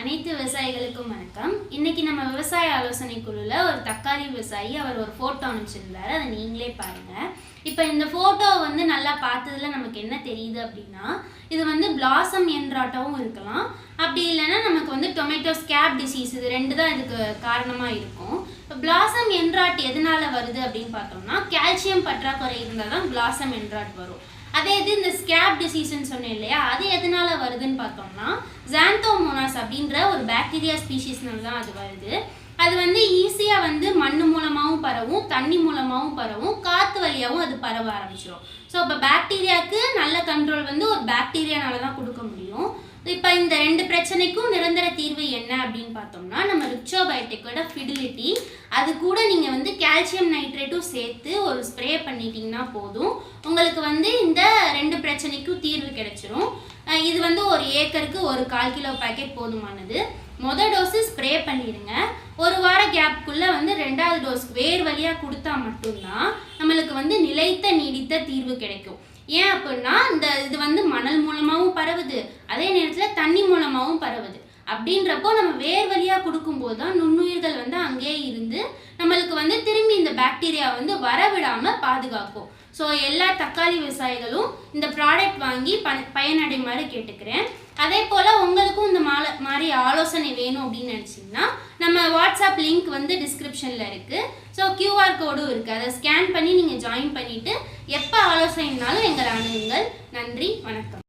அனைத்து விவசாயிகளுக்கும் வணக்கம். இன்னைக்கு நம்ம விவசாய ஆலோசனை குழுல ஒரு தக்காளி விவசாயி அவர் ஒரு போட்டோ அனுப்பிச்சிருந்தாரு. அதை நீங்களே பாருங்க. இப்போ இந்த போட்டோ வந்து நல்லா பார்த்ததுல நமக்கு என்ன தெரியுது அப்படின்னா இது வந்து பிளாசம் என்றாட்டவும் இருக்கலாம். அப்படி இல்லைன்னா நமக்கு வந்து டொமேட்டோ ஸ்கேப் டிசீஸ் இது ரெண்டு தான் இதுக்கு காரணமாக இருக்கும். இப்போ பிளாசம் என்றாட் எதனால வருது அப்படின்னு பார்த்தோம்னா கால்சியம் பற்றாக்குறை இருந்தால் தான் பிளாசம் என்றாட் வரும். அதே இது இந்த ஸ்கேப் டிசீஸ்ன்னு சொன்னேன் இல்லையா? அது எதனால வருதுன்னு பார்த்தோம்னா ஜாந்தோமோனாஸ் அப்படின்ற ஒரு பாக்டீரியா ஸ்பீஷீஸ்னால தான் அது வருது. அது வந்து ஈஸியாக வந்து மண் மூலமாகவும் பரவும் தண்ணி மூலமாகவும் பரவும் காற்று வழியாகவும் அது பரவ ஆரம்பிச்சிடும் ஸோ இப்போ பாக்டீரியாவுக்கு நல்ல கண்ட்ரோல் வந்து ஒரு பாக்டீரியானால தான் இப்போ இந்த ரெண்டு பிரச்சனைக்கும் நிரந்தர தீர்வு என்ன அப்படின்னு பார்த்தோம்னா நம்ம ரிக்சோபயோட்டிக்கோட ஃபிடிலிட்டி அது கூட நீங்கள் வந்து கால்சியம் நைட்ரேட்டும் சேர்த்து ஒரு ஸ்ப்ரே பண்ணிட்டீங்கன்னா போதும். உங்களுக்கு வந்து இந்த ரெண்டு பிரச்சனைக்கும் தீர்வு கிடைச்சிரும். இது வந்து ஒரு ஏக்கருக்கு ஒரு கால் கிலோ பேக்கெட் போதுமானது. மொதல் டோஸு ஸ்ப்ரே பண்ணிடுங்க. ஒரு வார கேப்புக்குள்ளே வந்து ரெண்டாவது டோஸ் வேர் வழியாக கொடுத்தா மட்டும்தான் நம்மளுக்கு வந்து நிலைத்த நீடித்த தீர்வு கிடைக்கும். ஏன் அப்படின்னா இந்த இது வந்து மணல் மூலமாகவும் பரவுது. அதே நேரத்தில் தண்ணி மூலமாகவும் பரவுது. அப்படின்றப்போ நம்ம வேர் வழியாக கொடுக்கும்போது தான் நுண்ணுயிர்கள் வந்து அங்கேயே இருந்து நம்மளுக்கு வந்து திரும்பி இந்த பாக்டீரியா வந்து வரவிடாமல் பாதுகாக்கும். ஸோ எல்லா தக்காளி விவசாயிகளும் இந்த ப்ராடக்ட் வாங்கி ப பயனடைமாறு கேட்டுக்கிறேன். அதே போல் உங்களுக்கும் இந்த மால மாதிரி ஆலோசனை வேணும் அப்படின்னு நினச்சிங்கன்னா நம்ம வாட்ஸ்அப் லிங்க் வந்து டிஸ்கிரிப்ஷனில் இருக்குது ஸோ கியூஆர் கோடும் இருக்குது அதை ஸ்கேன் பண்ணி நீங்கள் ஜாயின் பண்ணிவிட்டு எப்போ ஆலோசனைனாலும் எங்களை அணுகுங்கள். நன்றி வணக்கம்.